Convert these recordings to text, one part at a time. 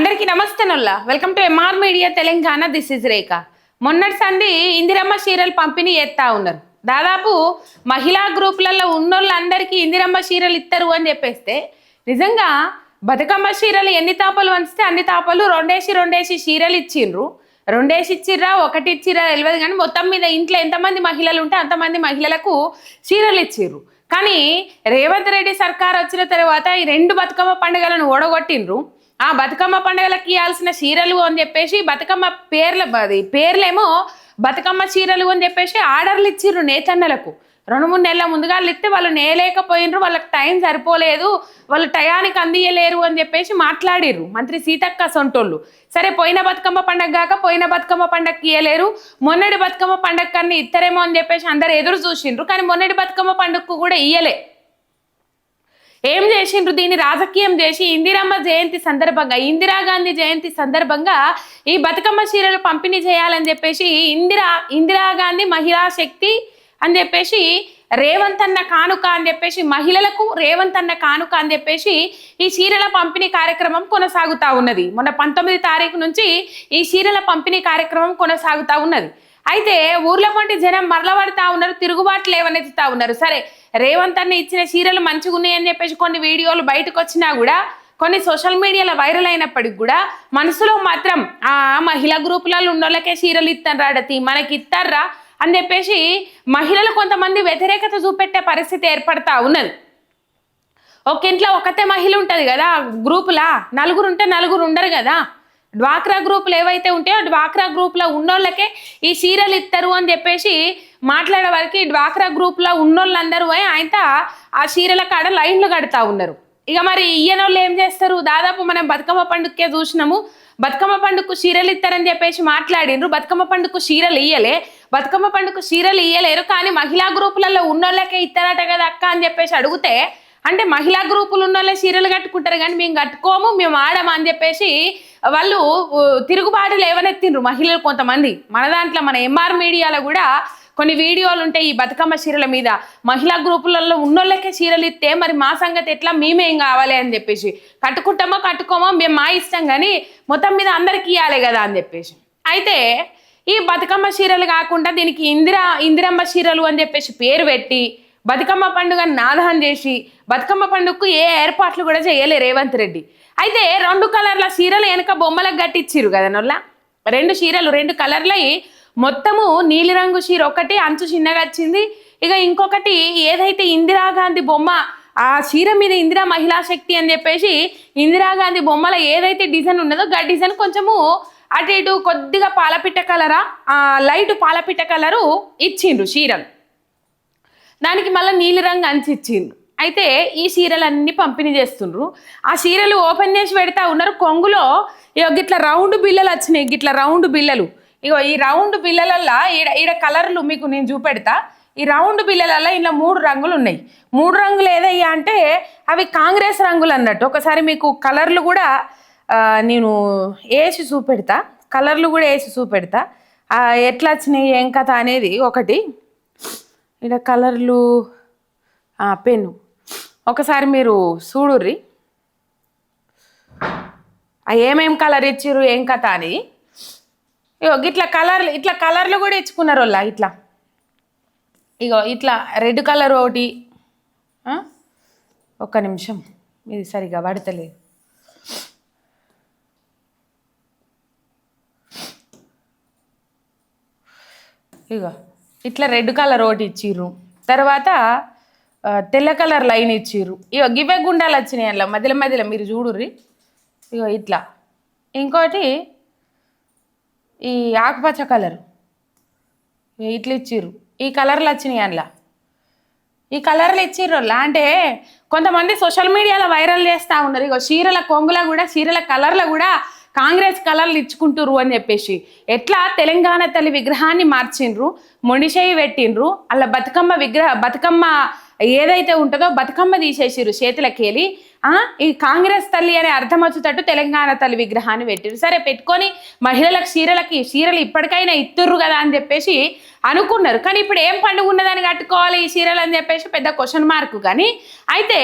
అందరికీ నమస్తేనుల్లా welcome to MR media Telangana this is Rekha మొన్నటి సంది ఇందిరమ్మ చీరలు పంపిణీ చేస్తా ఉన్నారు. దాదాపు మహిళా గ్రూపులలో ఉన్నోళ్ళందరికీ ఇందిరమ్మ చీరలు ఇస్తారు అని చెప్పేస్తే నిజంగా బతుకమ్మ చీరలు ఎన్ని తాపలు వంచితే అన్ని తాపలు రెండేసి రెండేసి చీరలు ఇచ్చిండ్రు. రెండేసి ఇచ్చిర్రా ఒకటి ఇచ్చిర్రా తెలియదు కానీ మొత్తం మీద ఇంట్లో ఎంతమంది మహిళలు ఉంటే అంతమంది మహిళలకు చీరలు ఇచ్చిర్రు. కానీ రేవంత్ రెడ్డి సర్కార్ వచ్చిన తర్వాత ఈ రెండు బతుకమ్మ పండుగలను ఓడగొట్టిండ్రు. ఆ బతుకమ్మ పండుగలకి ఇవ్వాల్సిన చీరలు అని చెప్పేసి బతుకమ్మ పేర్ల అది పేర్లేమో బతుకమ్మ చీరలు అని చెప్పేసి ఆర్డర్లు ఇచ్చిర్రు నేతన్నలకు. రెండు మూడు నెలల ముందుగా ఇస్తే వాళ్ళు నేయలేకపోయినరు వాళ్ళకి టైం సరిపోలేదు వాళ్ళు టయానికి అందియలేరు అని చెప్పేసి మాట్లాడిర్రు మంత్రి సీతక్క సొంటోళ్ళు. సరే పోయిన బతుకమ్మ పండగ కాక పోయిన బతుకమ్మ పండగకి ఇయ్యలేరు మొన్నటి బతుకమ్మ పండగ కన్నా ఇద్దరేమో అని చెప్పేసి అందరు ఎదురు చూసిండ్రు కానీ మొన్నటి బతుకమ్మ పండుగకు కూడా ఇయ్యలే. ఏం చేసిండ్రు? దీన్ని రాజకీయం చేసి ఇందిరమ్మ జయంతి సందర్భంగా ఇందిరాగాంధీ జయంతి సందర్భంగా ఈ బతుకమ్మ చీరలు పంపిణీ చేయాలని చెప్పేసి ఇందిరా ఇందిరాగాంధీ మహిళా శక్తి అని చెప్పేసి రేవంత్ అన్న కానుక అని చెప్పేసి మహిళలకు రేవంత్ అన్న కానుక అని చెప్పేసి ఈ చీరల పంపిణీ కార్యక్రమం కొనసాగుతా ఉన్నది. మొన్న పంతొమ్మిది తారీఖు నుంచి ఈ చీరల పంపిణీ కార్యక్రమం కొనసాగుతా ఉన్నది. అయితే ఊర్ల వంటి జనం మరలబడతా ఉన్నారు తిరుగుబాటు లేవనెత్తుతా ఉన్నారు. సరే రేవంత్ అన్న ఇచ్చిన చీరలు మంచిగా ఉన్నాయని చెప్పేసి కొన్ని వీడియోలు బయటకు వచ్చినా కూడా కొన్ని సోషల్ మీడియాలో వైరల్ అయినప్పటికి కూడా మనసులో మాత్రం ఆ మహిళా గ్రూపులలో ఉన్నోళ్ళకే చీరలు ఇస్తాను రాడతి మనకి ఇస్తారా అని చెప్పేసి మహిళలు కొంతమంది వ్యతిరేకత చూపెట్టే పరిస్థితి ఏర్పడతా ఉన్నది. ఒక ఇంట్లో ఒకతే మహిళ ఉంటుంది కదా గ్రూపులా? నలుగురు ఉంటే నలుగురు ఉండరు కదా? డ్వాక్రా గ్రూపులు ఏవైతే ఉంటాయో డ్వాక్రా గ్రూప్లో ఉన్నోళ్ళకే ఈ చీరలు ఇస్తారు అని చెప్పేసి మాట్లాడే వరకు ఈ డ్వాక్రా గ్రూప్లో ఉన్నోళ్ళందరూ పోయి ఆయన ఆ చీరల కాడ లైన్లు కడతా ఉన్నారు. ఇక మరి ఈయనోళ్ళు ఏం చేస్తారు? దాదాపు మనం బతుకమ్మ పండుగకే చూసినాము. బతుకమ్మ పండుగకు చీరలు ఇస్తారని చెప్పేసి మాట్లాడిండ్రు. బతుకమ్మ పండుగకు చీరలు ఇయ్యలే. బతుకమ్మ పండుగకు చీరలు ఇయ్యలేరు. కానీ మహిళా గ్రూపులలో ఉన్నోళ్ళకే ఇస్తారట కదా అక్క అని చెప్పేసి అడిగితే అంటే మహిళా గ్రూపులు ఉన్న వాళ్ళే చీరలు కట్టుకుంటారు కానీ మేము కట్టుకోము మేము ఆడము అని చెప్పేసి వాళ్ళు తిరుగుబాటు లేవనెత్తిండ్రు మహిళలు కొంతమంది. మన దాంట్లో మన ఎంఆర్ మీడియాలో కూడా కొన్ని వీడియోలు ఉంటాయి ఈ బతుకమ్మ చీరల మీద. మహిళా గ్రూపులలో ఉన్నోళ్ళకే చీరలు ఇస్తే మరి మా సంగతి ఎట్లా? మేమేం కావాలి అని చెప్పేసి. కట్టుకుంటామో కట్టుకోమో మేము మా ఇష్టం కానీ మొత్తం మీద అందరికి ఇవ్వాలి కదా అని చెప్పేసి. అయితే ఈ బతుకమ్మ చీరలు కాకుండా దీనికి ఇందిరా ఇందిరమ్మ చీరలు అని చెప్పేసి పేరు పెట్టి బతుకమ్మ పండుగ నాదహం చేసి బతుకమ్మ పండుగకు ఏ ఏర్పాట్లు కూడా చేయలే రేవంత్ రెడ్డి. అయితే రెండు కలర్ల చీరలు వెనక బొమ్మలకు కట్టించిరు కదా నొల్ల రెండు చీరలు రెండు కలర్లయి మొత్తము నీలిరంగు చీర ఒకటి అంచు చిన్నగా వచ్చింది. ఇక ఇంకొకటి ఏదైతే ఇందిరాగాంధీ బొమ్మ ఆ చీర మీద ఇందిరా మహిళా శక్తి అని చెప్పేసి ఇందిరాగాంధీ బొమ్మల ఏదైతే డిజైన్ ఉన్నదో ఆ డిజైన్ కొంచెము అటు ఇటు కొద్దిగా పాలపిట్ట కలరా ఆ లైట్ పాలపిట్ట కలరు ఇచ్చిండ్రు చీరలు. దానికి మళ్ళీ నీలిరంగు అంచి ఇచ్చిండ్రు. అయితే ఈ చీరలన్నీ పంపిణీ చేస్తుండ్రు. ఆ చీరలు ఓపెన్ చేసి పెడతా ఉన్నారు. కొంగులో ఇట్లా గిట్ల రౌండ్ బిల్లలు వచ్చినాయి. గిట్ల రౌండ్ బిల్లలు. ఇగో ఈ రౌండ్ బిల్లలల్లా ఈడ ఈడ కలర్లు మీకు నేను చూపెడతా. ఈ రౌండ్ బిల్లలల్లో ఇలా మూడు రంగులు ఉన్నాయి. మూడు రంగులు ఏదయ్యా అంటే అవి కాంగ్రెస్ రంగులు అన్నట్టు. ఒకసారి మీకు కలర్లు కూడా నేను వేసి చూపెడతా. కలర్లు కూడా వేసి చూపెడతా. ఎట్లా వచ్చినాయి ఏం కథ అనేది ఒకటి. ఇక్కడ కలర్లు పెన్ను. ఒకసారి మీరు చూడుర్రి. ఏమేం కలర్ ఇచ్చిర్రు ఏం కథ అని ఇగో ఇట్లా కలర్లు ఇట్లా కలర్లు కూడా ఇచ్చుకున్నారు వాళ్ళ ఇట్లా. ఇగో ఇట్లా రెడ్ కలర్ ఒకటి. ఒక్క నిమిషం. ఇది సరిగా పడతలేదు. ఇగో ఇట్లా రెడ్ కలర్ ఒకటి ఇచ్చిర్రు. తర్వాత తెల్ల కలర్ లైన్ ఇచ్చిర్రు. ఇగో గివే గుండాలు వచ్చినాయి అలా మధ్యలో మధ్యలో మీరు చూడుర్రి. ఇగో ఇట్లా. ఇంకోటి ఈ ఆకుపచ్చ కలర్. ఇట్లా ఇచ్చిర్రు. ఈ కలర్లు వచ్చినాయి అందులో. ఈ కలర్లు ఇచ్చిర్రు అంటే కొంతమంది సోషల్ మీడియాలో వైరల్ చేస్తూ ఉన్నారు. ఇగో చీరల కొంగుల కూడా చీరల కలర్లు కూడా కాంగ్రెస్ కలర్లు ఇచ్చుకుంటుర్రు అని చెప్పేసి. ఎట్లా తెలంగాణ తల్లి విగ్రహాన్ని మార్చిండ్రు మొండిచేయి పెట్టిండ్రు అలా బతుకమ్మ విగ్రహ బతుకమ్మ ఏదైతే ఉంటుందో బతుకమ్మ తీసేసిరు చేతులకేలి ఈ కాంగ్రెస్ తల్లి అనే అర్థం వచ్చేటట్టు తెలంగాణ తల్లి విగ్రహాన్ని పెట్టిరు సరే పెట్టుకొని మహిళలకు చీరలకి చీరలు ఇప్పటికైనా ఇత్తుర్రు కదా అని చెప్పేసి అనుకున్నారు. కానీ ఇప్పుడు ఏం పండుగ ఉన్నదని కట్టుకోవాలి ఈ చీరలు అని చెప్పేసి పెద్ద క్వశ్చన్ మార్క్ కానీ అయితే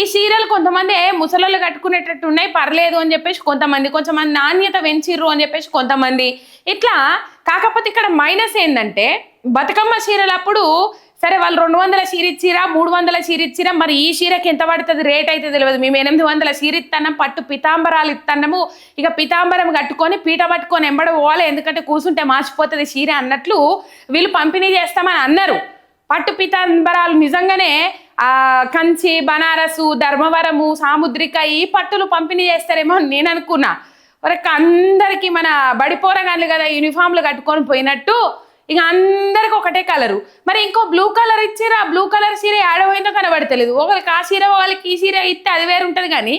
ఈ చీరలు కొంతమంది ముసలలు ముసలోళ్ళు కట్టుకునేటట్టు ఉన్నాయి పర్లేదు అని చెప్పేసి కొంతమంది కొంతమంది నాణ్యత పెంచిర్రు అని చెప్పేసి కొంతమంది. ఇట్లా కాకపోతే ఇక్కడ మైనస్ ఏంటంటే బతుకమ్మ చీరలు అప్పుడు సరే వాళ్ళు రెండు వందల చీర ఇచ్చిరా మూడు వందల చీర ఇచ్చిరా మరి ఈ చీరకి ఎంత పడుతుంది? రేట్ అయితే తెలియదు మేము ఎనిమిది వందల చీర ఇస్తున్నాం పట్టు పితాంబరాలు ఇస్తున్నాము ఇక పితాంబరం కట్టుకొని పీట పట్టుకొని ఎంబడ పోవాలి. ఎందుకంటే కూర్చుంటే మార్చిపోతుంది చీర అన్నట్లు వీళ్ళు పంపిణీ చేస్తామని అన్నారు. పట్టు పీతాంబరాలు నిజంగానే ఆ కంచి బనారసు ధర్మవరము సాముద్రిక ఈ పట్టులు పంపిణీ చేస్తారేమో అని నేను అనుకున్నా. వరకు అందరికీ మన బడిపోరగాళ్ళు కదా యూనిఫామ్లు కట్టుకొని పోయినట్టు ఇక అందరికి ఒకటే కలరు. మరి ఇంకో బ్లూ కలర్ ఇచ్చారు ఆ బ్లూ కలర్ చీర ఆడపోయిందో కనబడతలేదు. ఒకరికి ఆ చీర ఒకరికి ఈ చీర ఇస్తే అది వేరు ఉంటుంది కానీ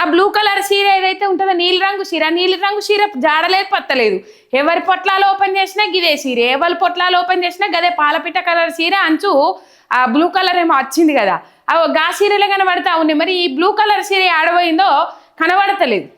ఆ బ్లూ కలర్ చీర ఏదైతే ఉంటుందో నీలి రంగు చీర నీలి రంగు చీర జాడలేదు పత్తలేదు. ఎవరి పొట్లాలు ఓపెన్ చేసినా గిదే చీర ఎవరి పొట్లాలు ఓపెన్ చేసినా గదే పాలపిట్ట కలర్ చీర అంచు ఆ బ్లూ కలర్ ఏమో వచ్చింది కదా. ఆ గా చీరలే కనబడతా ఉన్నాయి. మరి ఈ బ్లూ కలర్ చీర ఆడబోయిందో కనబడతలేదు.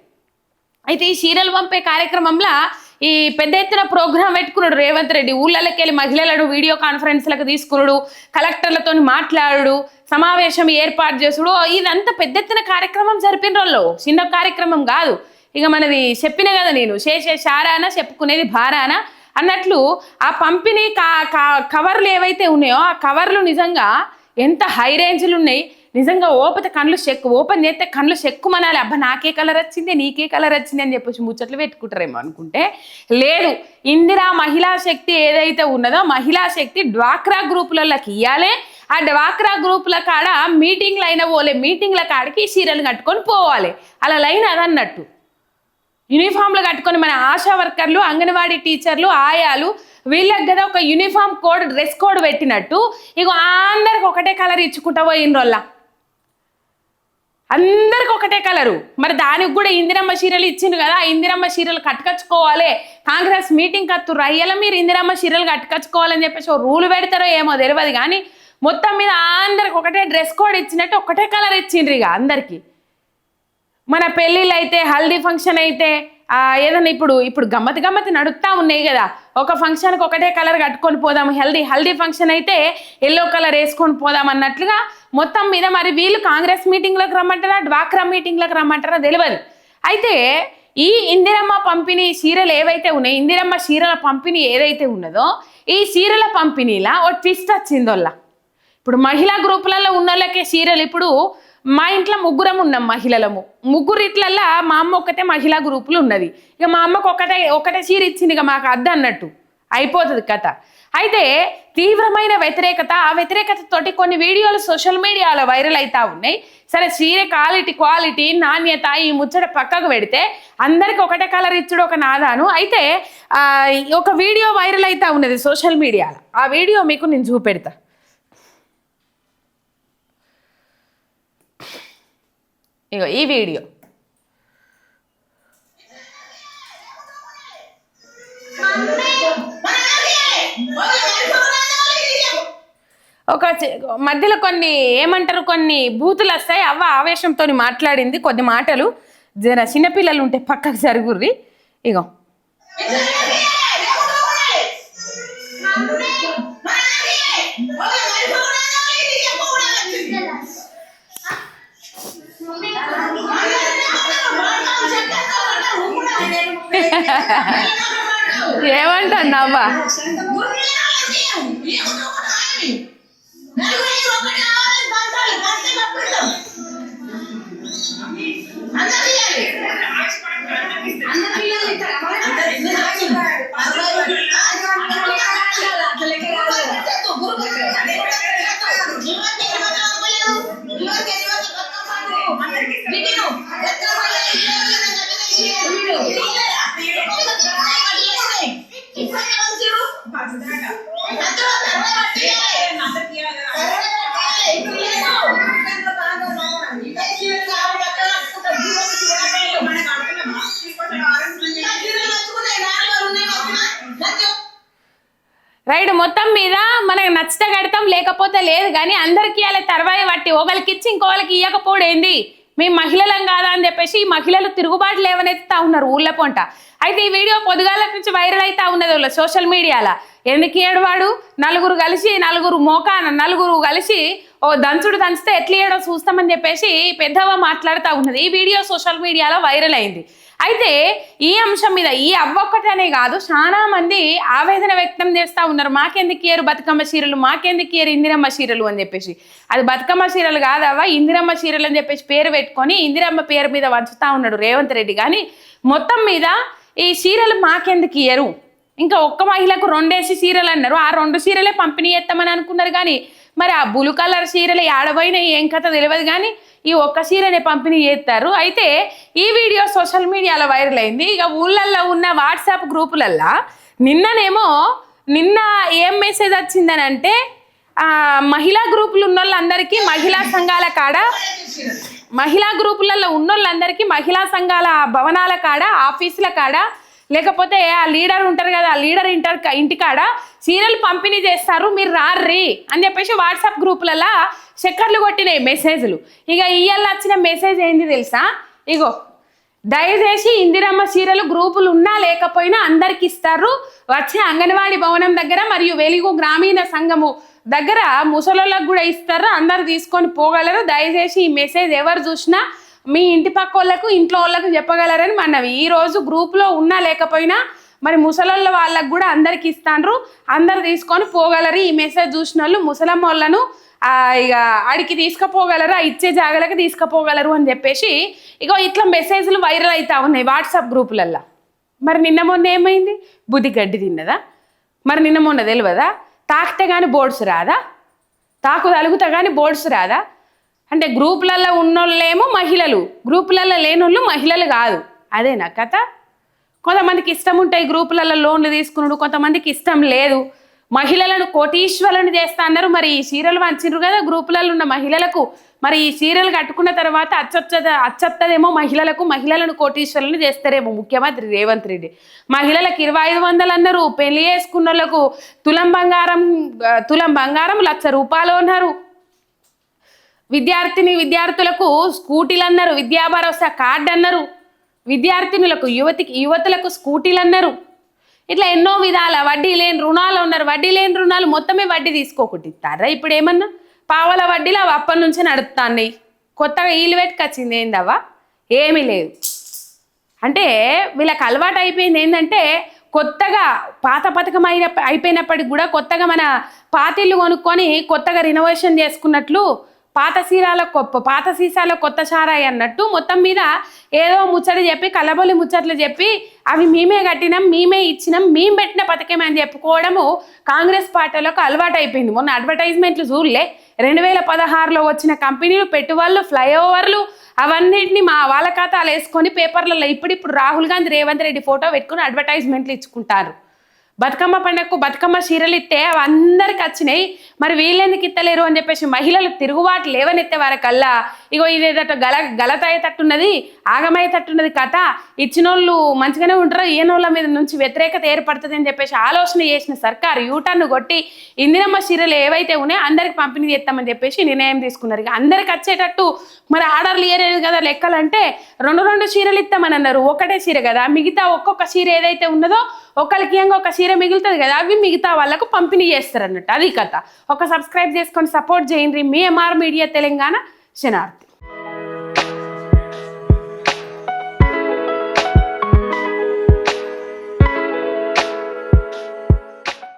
అయితే ఈ చీరలు పంపే కార్యక్రమంలో ఈ పెద్ద ఎత్తున ప్రోగ్రాం పెట్టుకున్నాడు రేవంత్ రెడ్డి. ఊళ్ళకి వెళ్ళి మహిళలను వీడియో కాన్ఫరెన్స్లకు తీసుకున్నాడు కలెక్టర్లతో మాట్లాడు సమావేశం ఏర్పాటు చేసుడు. ఇదంతా పెద్ద ఎత్తున కార్యక్రమం జరిపిన వాళ్ళు. చిన్న కార్యక్రమం కాదు. ఇక మనది చెప్పిన కదా నేను చేసే షారానా చెప్పుకునేది భారానా? అన్నట్లు ఆ పంపిణీ కా కా- కవర్లు ఏవైతే ఉన్నాయో ఆ కవర్లు నిజంగా ఎంత హై రేంజ్లు ఉన్నాయి నిజంగా ఓపితే కళ్ళు చెక్కు ఓపెన్ చేస్తే కళ్ళు చెక్కు మనాలి అబ్బా నాకే కలర్ వచ్చింది నీకే కలర్ వచ్చింది అని చెప్పేసి ముచ్చట్లు పెట్టుకుంటారేమో అనుకుంటే లేదు. ఇందిరా మహిళా శక్తి ఏదైతే ఉన్నదో మహిళా శక్తి డ్వాక్రా గ్రూపులలోకి ఇవ్వాలి ఆ డ్వాక్రా గ్రూపుల కాడ మీటింగ్లు అయిన పోలే మీటింగ్ల కాడికి చీరలు కట్టుకొని పోవాలి. అలా లైన్ అదన్నట్టు. యూనిఫామ్లు కట్టుకొని మన ఆశా వర్కర్లు అంగన్వాడీ టీచర్లు ఆయాలు వీళ్ళకి కదా ఒక యూనిఫామ్ కోడ్ డ్రెస్ కోడ్ పెట్టినట్టు. ఇక అందరికి ఒకటే కలర్ ఇచ్చుకుంటా పోయిన అందరికి ఒకటే కలరు. మరి దానికి కూడా ఇందిరమ్మ చీరలు ఇచ్చిండు కదా ఇందిరమ్మ చీరలు కట్టుకచ్చుకోవాలి. కాంగ్రెస్ మీటింగ్ కత్తురు అయ్యేలా మీరు ఇందిరమ్మ చీరలు కట్టుకచ్చుకోవాలని చెప్పేసి ఓ రూల్ పెడతారో ఏమో తెలియదు కానీ మొత్తం మీద అందరికి ఒకటే డ్రెస్ కోడ్ ఇచ్చినట్టు ఒకటే కలర్ ఇచ్చిండ్రు ఇక అందరికీ. మన పెళ్ళిళ్ళు అయితే హల్దీ ఫంక్షన్ అయితే ఏదైనా ఇప్పుడు ఇప్పుడు గమ్మతి గమ్మతి నడుస్తూ ఉన్నాయి కదా. ఒక ఫంక్షన్కి ఒకటే కలర్ కట్టుకొని పోదాం. హెల్దీ హెల్దీ ఫంక్షన్ అయితే ఎల్లో కలర్ వేసుకొని పోదాం అన్నట్లుగా మొత్తం మీద మరి వీళ్ళు కాంగ్రెస్ మీటింగ్లకు రమ్మంటారా డ్వాక్రా మీటింగ్లకు రమ్మంటారా తెలియదు అయితే ఈ ఇందిరమ్మ పంపిణీ చీరలు ఏవైతే ఉన్నాయి ఇందిరమ్మ చీరల పంపిణీ ఏదైతే ఉన్నదో ఈ చీరల పంపిణీలా ఓ ట్విస్ట్ వచ్చిందోళ్ళ. ఇప్పుడు మహిళా గ్రూపులలో ఉన్న వాళ్ళకే చీరలు ఇప్పుడు మా ఇంట్లో ముగ్గురం ఉన్నాం మహిళలము. ముగ్గురిట్లల్లా మా అమ్మ ఒక్కటే మహిళా గ్రూపులు ఉన్నది. ఇక మా అమ్మకు ఒకటే ఒకటే చీర ఇచ్చింది ఇక మాకు అద్దు అన్నట్టు. అయిపోతుంది కథ. అయితే తీవ్రమైన వ్యతిరేకత ఆ వ్యతిరేకతతోటి కొన్ని వీడియోలు సోషల్ మీడియాలో వైరల్ అవుతా ఉన్నాయి. సరే చీర క్వాలిటీ క్వాలిటీ నాణ్యత ఈ ముచ్చట పక్కకు పెడితే అందరికి ఒకటే కలర్ ఇచ్చుడు ఒక నాదాను. అయితే ఒక వీడియో వైరల్ అవుతా ఉన్నది సోషల్ మీడియాలో. ఆ వీడియో మీకు నేను చూపెడతా. ఇగో ఈ వీడియో. ఒక మధ్యలో కొన్ని ఏమంటారు కొన్ని బూతులు వస్తాయి. అవ్వ ఆవేశంతో మాట్లాడింది కొన్ని మాటలు. జర చిన్నపిల్లలు ఉంటే పక్కకు జరుగుర్రి. ఇగో. ఏమంటుంది అవ్వ రైట్ మొత్తం మీద మనకు నచ్చితే కడతాం లేకపోతే లేదు. కానీ అందరికి అలా తర్వాయి పట్టి ఒకరికి ఇచ్చి ఇంకోళ్ళకి ఇవ్వకపోవడం ఏంది మహిళలం కాదా అని చెప్పేసి ఈ మహిళలు తిరుగుబాటు లేవనెత్తుతా ఉన్నారు ఊళ్ళ పొంట. అయితే ఈ వీడియో పొద్దుగాల నుంచి వైరల్ అవుతా ఉన్నది వాళ్ళ సోషల్ మీడియాలో. ఎందుకు వాడు నలుగురు కలిసి నలుగురు మోకాన నలుగురు కలిసి ఓ దంచుడు దంచితే ఎట్లా ఏడో చూస్తామని చెప్పేసి పెద్దవ మాట్లాడుతూ ఉన్నది. ఈ వీడియో సోషల్ మీడియాలో వైరల్ అయింది. అయితే ఈ అంశం మీద ఈ అవ్వొక్కటనే కాదు చాలా మంది ఆవేదన వ్యక్తం చేస్తూ ఉన్నారు. మాకెందుకు ఏరు బతుకమ్మ చీరలు? మాకెందుకు ఏరు ఇందిరమ్మ చీరలు అని చెప్పేసి. అది బతుకమ్మ చీరలు కాదవ్వా ఇందిరమ్మ చీరలు అని చెప్పేసి పేరు పెట్టుకొని ఇందిరమ్మ పేరు మీద వంచుతా ఉన్నాడు రేవంత్ రెడ్డి. కానీ మొత్తం మీద ఈ చీరలు మాకెందుకు ఇయ్యరు ఇంకా ఒక్క మహిళకు రెండేసి చీరలు అన్నారు. ఆ రెండు చీరలే పంపిణీ చేస్తామని అనుకున్నారు కానీ మరి ఆ బులు కలర్ చీరలు ఆడబోయిన ఏం కథ తెలియదు కానీ ఈ ఒక్క చీరనే పంపిణీ చేస్తారు. అయితే ఈ వీడియో సోషల్ మీడియాలో వైరల్ అయింది. ఇక ఊళ్ళల్లో ఉన్న వాట్సాప్ గ్రూపులల్లో నిన్ననేమో నిన్న ఏం మెసేజ్ వచ్చిందని అంటే మహిళా గ్రూపులు ఉన్న వాళ్ళందరికీ మహిళా సంఘాల కాడ మహిళా గ్రూపులలో ఉన్న వాళ్ళందరికీ మహిళా సంఘాల భవనాల కాడ ఆఫీసుల కాడ లేకపోతే ఆ లీడర్ ఉంటారు కదా ఆ లీడర్ ఇంటర్ ఇంటికాడ సీరియల్ పంపిణీ చేస్తారు మీరు రార్రి అని చెప్పేసి వాట్సాప్ గ్రూపులలో చక్కర్లు కొట్టినాయి మెసేజ్లు. ఇక ఇయ్యాల వచ్చిన మెసేజ్ ఏంది తెలుసా? ఇగో దయచేసి ఇందిరమ్మ చీరలు గ్రూపులు ఉన్నా లేకపోయినా అందరికి ఇస్తారు. వచ్చే అంగన్వాడీ భవనం దగ్గర మరియు వెలుగు గ్రామీణ సంఘము దగ్గర ముసలోళ్ళకు కూడా ఇస్తారు. అందరు తీసుకొని పోగలరు. దయచేసి ఈ మెసేజ్ ఎవరు చూసినా మీ ఇంటి పక్క వాళ్ళకు ఇంట్లో వాళ్ళకు చెప్పగలరని మనవి ఈ రోజు గ్రూప్లో ఉన్నా లేకపోయినా మరి ముసలోళ్ళ వాళ్ళకు కూడా అందరికి ఇస్తాండ్రు. అందరు తీసుకొని పోగలరు. ఈ మెసేజ్ చూసిన వాళ్ళు ముసలమ్మ వాళ్ళను ఇక ఆడికి తీసుకుపోగలరు? ఇచ్చే జాగలకు తీసుకుపోగలరు అని చెప్పేసి ఇక ఇట్లా మెసేజ్లు వైరల్ అవుతా ఉన్నాయి వాట్సాప్ గ్రూపులల్లో. మరి నిన్న మొన్న ఏమైంది? బుద్ధి గడ్డి తిన్నదా? మరి నిన్న మొన్న తెలియదా తాకితే కానీ బోర్డ్స్ రాదా? తాకు తలుగుతా కానీ బోర్డ్స్ రాదా? అంటే గ్రూపులలో ఉన్నోళ్ళేమో మహిళలు గ్రూపులలో లేనోళ్ళు మహిళలు కాదు. అదేనా కథ. కొంతమందికి ఇష్టం ఉంటాయి గ్రూపులలో లోన్లు తీసుకున్నాడు కొంతమందికి ఇష్టం లేదు. మహిళలను కోటీశ్వరులను చేస్తా అన్నారు. మరి ఈ చీరలు వంచిండ్రు కదా గ్రూపులలో ఉన్న మహిళలకు. మరి ఈ చీరలు కట్టుకున్న తర్వాత అచ్చొచ్చ అచ్చత్తదేమో మహిళలకు మహిళలను కోటీశ్వరులను చేస్తారేమో ముఖ్యమంత్రి రేవంత్ రెడ్డి. మహిళలకు ఇరవై ఐదు వందలు అన్నారు. పెళ్ళి చేసుకున్న వాళ్ళకు తులం బంగారం తులం బంగారం లక్ష రూపాయలు అన్నారు. విద్యార్థిని విద్యార్థులకు స్కూటీలు అన్నారు విద్యా భరోసా కార్డు అన్నారు విద్యార్థినులకు యువతికి యువతులకు స్కూటీలు అన్నారు ఇట్లా ఎన్నో విధాల వడ్డీ లేని రుణాలు ఉన్నారు. వడ్డీ లేని రుణాలు మొత్తమే వడ్డీ తీసుకోకుండా ఇస్తారా ఇప్పుడు ఏమన్నా పావల వడ్డీలు అవి అప్పటి నుంచే నడుపుతాన్నాయి కొత్తగా ఈలు పెట్టుకొచ్చింది ఏందవ్వా? ఏమీ లేదు. అంటే వీళ్ళకి అలవాటు అయిపోయింది ఏంటంటే కొత్తగా పాత పథకం అయిన అయిపోయినప్పటికి కూడా కొత్తగా మన పాతిళ్ళు కొనుక్కొని కొత్తగా రినోవేషన్ చేసుకున్నట్లు పాత సీరాల కొప్ప పాత సీసాల కొత్త చారాయి అన్నట్టు మొత్తం మీద ఏదో ముచ్చట చెప్పి కలబొలి ముచ్చట్లు చెప్పి అవి మేమే కట్టినాం మేమే ఇచ్చినాం మేము పెట్టిన పథకమే అని చెప్పుకోవడము కాంగ్రెస్ పార్టీలకు అలవాటు అయిపోయింది మొన్న అడ్వర్టైజ్మెంట్లు చూడలే రెండు వేల పదహారులో వచ్చిన కంపెనీలు పెట్టుబడులు ఫ్లైఓవర్లు అవన్నిటిని మా వాళ్ళ ఖాతాలు వేసుకొని పేపర్లలో ఇప్పుడిప్పుడు రాహుల్ గాంధీ రేవంత్ రెడ్డి ఫోటో పెట్టుకుని అడ్వర్టైజ్మెంట్లు ఇచ్చుకుంటారు. బతుకమ్మ పండగకు బతుకమ్మ చీరలు ఇస్తే అవి అందరికి వచ్చినాయి. మరి వీళ్ళెందుకు ఇత్తలేరు అని చెప్పేసి మహిళలు తిరుగుబాటు లేవనెత్తే వారికల్లా ఇగో ఇదేదట గల గలత అయ్యేటట్టున్నది ఆగమయ్యేటట్టున్నది కథ. ఇచ్చినోళ్ళు మంచిగానే ఉంటారు ఈయనోళ్ళ మీద నుంచి వ్యతిరేకత ఏర్పడుతుంది అని చెప్పేసి ఆలోచన చేసిన సర్కారు యూటర్న్ కొట్టి ఇందిరమ్మ చీరలు ఏవైతే ఉన్నాయో అందరికి పంపిణీ చేస్తామని చెప్పేసి నిర్ణయం తీసుకున్నారు. ఇక అందరికి వచ్చేటట్టు మరి ఆర్డర్లు ఏరేది కదా లెక్కలంటే రెండు రెండు చీరలు ఇస్తామని అన్నారు. ఒకటే చీర కదా మిగతా ఒక్కొక్క చీర ఏదైతే ఉన్నదో ఒకరికి ఏంగా ఒక చీర మిగులుతుంది కదా అవి మిగతా వాళ్ళకు పంపిణీ చేస్తారు అన్నట్టు అది కథ. ఒక సబ్స్క్రైబ్ చేసుకొని సపోర్ట్ చేయండి. మీ ఎంఆర్ మీడియా తెలంగాణ ശനാർത്ഥി.